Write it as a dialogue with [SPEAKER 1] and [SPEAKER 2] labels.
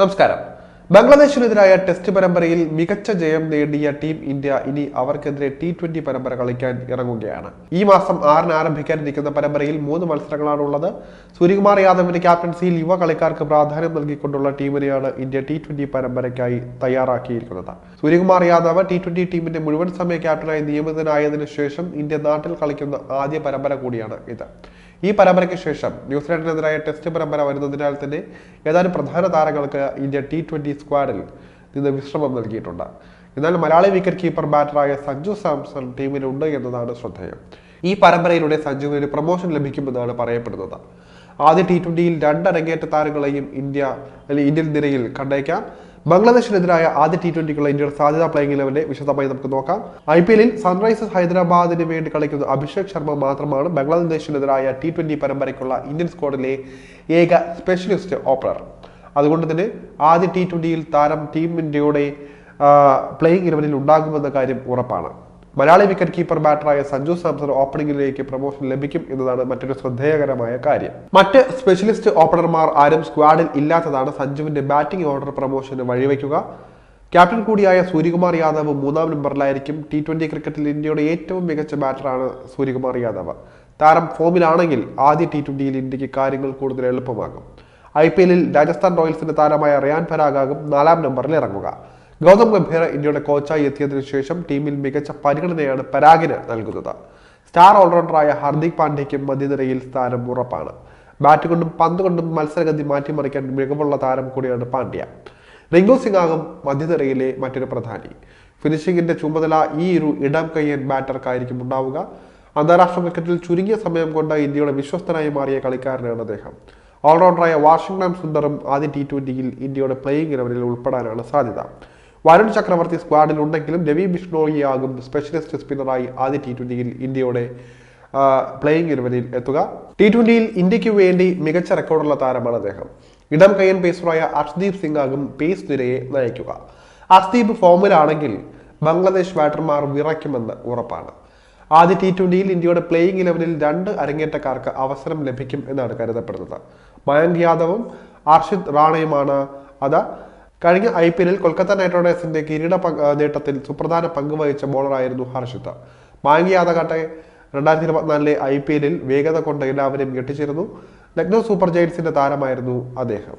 [SPEAKER 1] നമസ്കാരം. ബംഗ്ലാദേശിനെതിരായ ടെസ്റ്റ് പരമ്പരയിൽ മികച്ച ജയം നേടിയ ടീം ഇന്ത്യ ഇനി അവർക്കെതിരെ ടി ട്വന്റി പരമ്പര കളിക്കാൻ ഇറങ്ങുകയാണ്. ഈ മാസം ആറിന് ആരംഭിക്കാനിരിക്കുന്ന പരമ്പരയിൽ മൂന്ന് മത്സരങ്ങളാണ് ഉള്ളത് സൂര്യകുമാർ യാദവിന്റെ ക്യാപ്റ്റൻസിയിൽ യുവ കളിക്കാർക്ക് പ്രാധാന്യം നൽകിക്കൊണ്ടുള്ള ടീമിനെയാണ് ഇന്ത്യ ടി ട്വന്റി പരമ്പരയ്ക്കായി തയ്യാറാക്കിയിരിക്കുന്നത്. സൂര്യകുമാർ യാദവ് ടി ട്വന്റി ടീമിന്റെ മുഴുവൻ സമയ ക്യാപ്റ്റനായി നിയമിതനായതിനു ശേഷം ഇന്ത്യ നാട്ടിൽ കളിക്കുന്ന ആദ്യ പരമ്പര കൂടിയാണ് ഇത്. ഈ പരമ്പരയ്ക്ക് ശേഷം ന്യൂസിലാൻഡിനെതിരായ ടെസ്റ്റ് പരമ്പര വരുന്നതിനാൽ തന്നെ ഏതാനും പ്രധാന താരങ്ങൾക്ക് ഇന്ത്യ ടി ട്വന്റി സ്ക്വാഡിൽ നിന്ന് വിശ്രമം നൽകിയിട്ടുണ്ട്. എന്നാൽ മലയാളി വിക്കറ്റ് കീപ്പർ ബാറ്ററായ സഞ്ജു സാംസൺ ടീമിലുണ്ട് എന്നതാണ് ശ്രദ്ധേയം. ഈ പരമ്പരയിലൂടെ സഞ്ജുവിന് പ്രൊമോഷൻ ലഭിക്കുമെന്നാണ് പറയപ്പെടുന്നത്. ആദ്യ ടി ട്വന്റിയിൽ രണ്ട് അരങ്ങേറ്റ താരങ്ങളെയും ഇന്ത്യ അല്ലെങ്കിൽ ഇന്ത്യൻ നിരയിൽ കണ്ടേക്കാം. ബംഗ്ലാദേശിനെതിരായ ആദ്യ ടി ട്വന്റിക്കുള്ള ഇന്ത്യയുടെ സാധ്യത പ്ലേയിങ് ഇലവന്റെ വിശദമായി നമുക്ക് നോക്കാം. ഐ പി എല്ലിൽ സൺറൈസേഴ്സ് ഹൈദരാബാദിന് വേണ്ടി കളിക്കുന്ന അഭിഷേക് ശർമ്മ മാത്രമാണ് ബംഗ്ലാദേശിനെതിരായ ടി ട്വന്റി പരമ്പരയ്ക്കുള്ള ഇന്ത്യൻ സ്ക്വാഡിലെ ഏക സ്പെഷ്യലിസ്റ്റ് ഓപ്പണർ അതുകൊണ്ട് തന്നെ ആദ്യ ടി ട്വന്റിയിൽ താരം ടീം ഇന്ത്യയുടെ പ്ലേയിങ് ഇലവനിൽ ഉണ്ടാകുമെന്ന കാര്യം ഉറപ്പാണ്. മലയാളി വിക്കറ്റ് കീപ്പർ ബാറ്ററായ സഞ്ജു സാംസൺ ഓപ്പണിംഗിലേക്ക് പ്രൊമോഷൻ ലഭിക്കും എന്നതാണ് മറ്റൊരു ശ്രദ്ധേയകരമായ കാര്യം. മറ്റ് സ്പെഷ്യലിസ്റ്റ് ഓപ്പണർമാർ ആരും സ്ക്വാഡിൽ ഇല്ലാത്തതാണ് സഞ്ജുവിന്റെ ബാറ്റിംഗ് ഓർഡർ പ്രൊമോഷന് വഴിവെക്കുക. ക്യാപ്റ്റൻ കൂടിയായ സൂര്യകുമാർ യാദവ് മൂന്നാം നമ്പറിലായിരിക്കും ടി ട്വന്റി ക്രിക്കറ്റിൽ ഇന്ത്യയുടെ ഏറ്റവും മികച്ച ബാറ്ററാണ് സൂര്യകുമാർ യാദവ്. താരം ഫോമിലാണെങ്കിൽ ആദ്യ ടി ട്വന്റിയിൽ ഇന്ത്യയ്ക്ക് കാര്യങ്ങൾ കൂടുതൽ എളുപ്പമാകും. ഐ പി എല്ലിൽ രാജസ്ഥാൻ റോയൽസിന്റെ താരമായ റിയാൻ പരാഗാകും നാലാം നമ്പറിൽ ഇറങ്ങുക. ഗൗതം ഗംഭീർ ഇന്ത്യയുടെ കോച്ചായി എത്തിയതിനു ശേഷം ടീമിൽ മികച്ച പരിഗണനയാണ് പരാഗിന് നൽകുന്നത്. സ്റ്റാർ ഓൾറൗണ്ടറായ ഹാർദിക് പാണ്ഡ്യയ്ക്കും മധ്യനിരയിൽ സ്ഥാനം ഉറപ്പാണ്. ബാറ്റ് കൊണ്ടും പന്ത് കൊണ്ടും മത്സരഗതി മാറ്റിമറിക്കാൻ മികവുള്ള താരം കൂടിയാണ് പാണ്ഡ്യ. റിങ്കു സിംഗാകും മധ്യനിരയിലെ മറ്റൊരു പ്രധാനി. ഫിനിഷിംഗിന്റെ ചുമതല ഈ ഒരു ഇടം കയ്യൻ ബാറ്റർക്കായിരിക്കും ഉണ്ടാവുക. അന്താരാഷ്ട്ര ക്രിക്കറ്റിൽ ചുരുങ്ങിയ സമയം കൊണ്ട് ഇന്ത്യയുടെ വിശ്വസ്തനായി മാറിയ കളിക്കാരനാണ് അദ്ദേഹം. ഓൾറൗണ്ടറായ വാഷിംഗ്ടൺ സുന്ദറും ആദ്യ ടി ട്വന്റിയിൽ ഇന്ത്യയുടെ പ്ലേയിങ് ഇലവനിൽ ഉൾപ്പെടാനാണ് സാധ്യത. വരുൺ ചക്രവർത്തി സ്ക്വാഡിൽ ഉണ്ടെങ്കിലും രവി ബിഷ്ണോയിയാകും സ്പെഷ്യലിസ്റ്റ് സ്പിന്നറായി ആദ്യ ടി ട്വന്റിയിൽ ഇന്ത്യയുടെ പ്ലേയിങ് ഇലവനിൽ എത്തുക. ടി ട്വന്റിയിൽ ഇന്ത്യയ്ക്ക് വേണ്ടി മികച്ച റെക്കോർഡുള്ള താരമാണ് അദ്ദേഹം. ഇടം കയ്യൻ പേസറായ അർഷ്ദീപ് സിംഗ് ആകും പേസ് നിരയെ നയിക്കുക. അർഷ്ദീപ് ഫോമിലാണെങ്കിൽ ബംഗ്ലാദേശ് ബാറ്റർമാർ വിറയ്ക്കുമെന്ന് ഉറപ്പാണ്. ആദ്യ ടി ട്വന്റിയിൽ ഇന്ത്യയുടെ പ്ലേയിങ് ഇലവനിൽ രണ്ട് അരങ്ങേറ്റക്കാർക്ക് അവസരം ലഭിക്കും എന്നാണ് കരുതപ്പെടുന്നത്. മയങ്ക് യാദവും അർഷിദ് റാണയുമാണ്. അത് കഴിഞ്ഞ ഐ പി എല്ലിൽ കൊൽക്കത്ത നൈറ്റ് റൈഡേഴ്സിന്റെ കിരീട നേട്ടത്തിൽ സുപ്രധാന പങ്ക് വഹിച്ച ബോളറായിരുന്നു ഹർഷിത. മാങ്ങി യാദകാട്ടെ രണ്ടായിരത്തി ഇരുപത്തിനാലിലെ ഐ പി എല്ലിൽ വേഗത കൊണ്ട് എല്ലാവരെയും ഞെട്ടിച്ചിരുന്നു. ലക്നൗ സൂപ്പർ ജയൻസിന്റെ താരമായിരുന്നു അദ്ദേഹം.